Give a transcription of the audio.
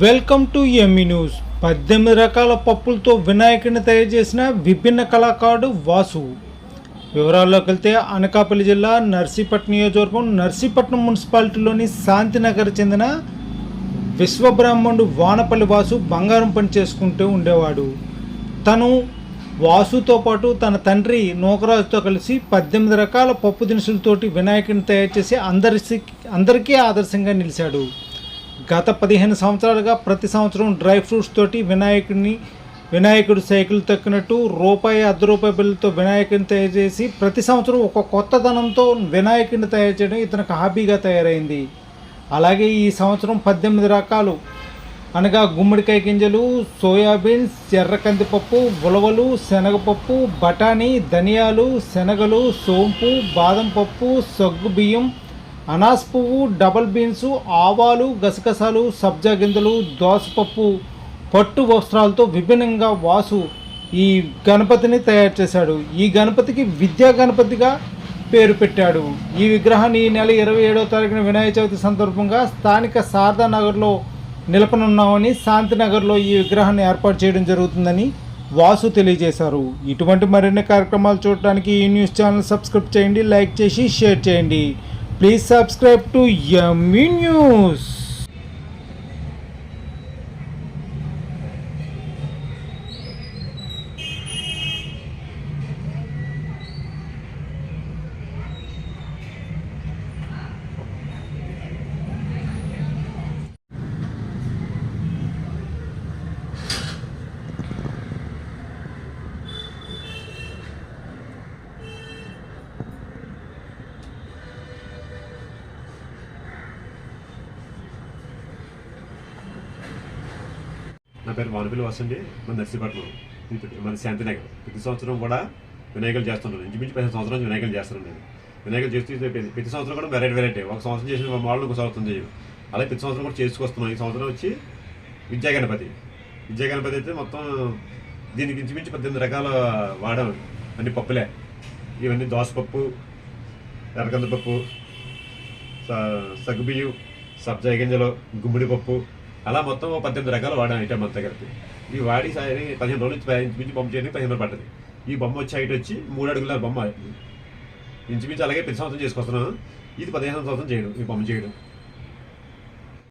Welcome to ME news పద్దెనిమిది రకాల పప్పులతో వినాయకుడిని తయారు చేసిన విభిన్న కళాకారుడు వాసు. వివరాల్లోకి వెళ్తే అనకాపల్లి జిల్లా నర్సీపట్నం నియోజకవర్గం నర్సీపట్నం మున్సిపాలిటీలోని శాంతినగర్ చెందిన విశ్వబ్రాహ్మణుడు వానపల్లి వాసు బంగారం పని చేసుకుంటూ ఉండేవాడు. తను వాసుతో పాటు తన తండ్రి నూకరాజుతో కలిసి పద్దెనిమిది రకాల పప్పు దినుసులతోటి వినాయకుడిని తయారు చేసి అందరి అందరికీ ఆదర్శంగా నిలిచాడు. గత పదిహేను సంవత్సరాలుగా ప్రతి సంవత్సరం డ్రై ఫ్రూట్స్ తోటి వినాయకుడిని వినాయకుడు సైకిల్ తక్కినట్టు రూపాయి అర్ధ రూపాయి బిల్లుతో వినాయకుడిని తయారు చేసి ప్రతి సంవత్సరం ఒక కొత్తదనంతో వినాయకుడిని తయారు చేయడం ఇతనికి హాబీగా తయారైంది. అలాగే ఈ సంవత్సరం పద్దెనిమిది రకాలు. అనగా గుమ్మడికాయ గింజలు సోయాబీన్స్ ఎర్ర కందిపప్పు ఉలవలు శనగపప్పు బఠానీ ధనియాలు శనగలు సోంపు బాదం పప్పు సగ్గు బియ్యం అనాస్ పువ్వు డబల్ బీన్స్ ఆవాలు గసగసాలు సబ్జా గింజలు దోసపప్పు పట్టు వస్త్రాలతో విభిన్నంగా వాసు ఈ గణపతిని తయారు చేశాడు. ఈ గణపతికి విద్యా గణపతిగా పేరు పెట్టాడు. ఈ విగ్రహాన్ని ఈ నెల ఇరవై ఏడవ తారీఖున వినాయక చవితి సందర్భంగా స్థానిక శారదా నగర్లో నిలపనున్నామని శాంతినగర్లో ఈ విగ్రహాన్ని ఏర్పాటు చేయడం జరుగుతుందని వాసు తెలియజేశారు. ఇటువంటి మరిన్ని కార్యక్రమాలు చూడటానికి ఈ న్యూస్ ఛానల్ సబ్స్క్రైబ్ చేయండి లైక్ చేసి షేర్ చేయండి. Please subscribe to yummy news నా పేరు వానపల్లి వసండి మన నర్సీపట్నం. మన శాంతినగర్. ప్రతి సంవత్సరం కూడా వినాయకులు చేస్తుంటాను ఇంచుమించు పదిహేను సంవత్సరం నుంచి వినాయకులు చేస్తున్నాను నేను వినాయకులు చేస్తూ ప్రతి- సంవత్సరం కూడా వెరైటీ వెరైటీ ఒక సంవత్సరం చేసిన వాళ్ళు ఇంకో సంవత్సరం చేయరు. అలాగే ప్రతి సంవత్సరం కూడా చేసుకొస్తున్నాం. ఈ సంవత్సరం వచ్చి విద్యా గణపతి విద్యా గణపతి అయితే మొత్తం దీనికి ఇంచుమించు పద్దెనిమిది రకాల వాడాం అన్ని పప్పులే. ఇవన్నీ దోసపప్పు ఎర్రకందపప్పు స- సగ్గుబియ్యం సబ్జా గింజలు గుమ్మడి పప్పు అలా మొత్తం పద్దెనిమిది రకాలు వాడాను ఐటమ్ అంతా కలిపి ఈ వాడి సారి పదిహేను రోజులు నుంచి ఇంచుమించు బొమ్మ చేయడానికి పదిహేను రోజులు పడ్డది. ఈ బొమ్మ వచ్చి హైట్ వచ్చి మూడు అడుగుల బొమ్మ. ఇంచుమించు అలాగే ప్రతి సంవత్సరం చేసుకొస్తున్నాను. ఇది పదిహేను సంవత్సరం చేయడం ఈ బొమ్మ చేయడం.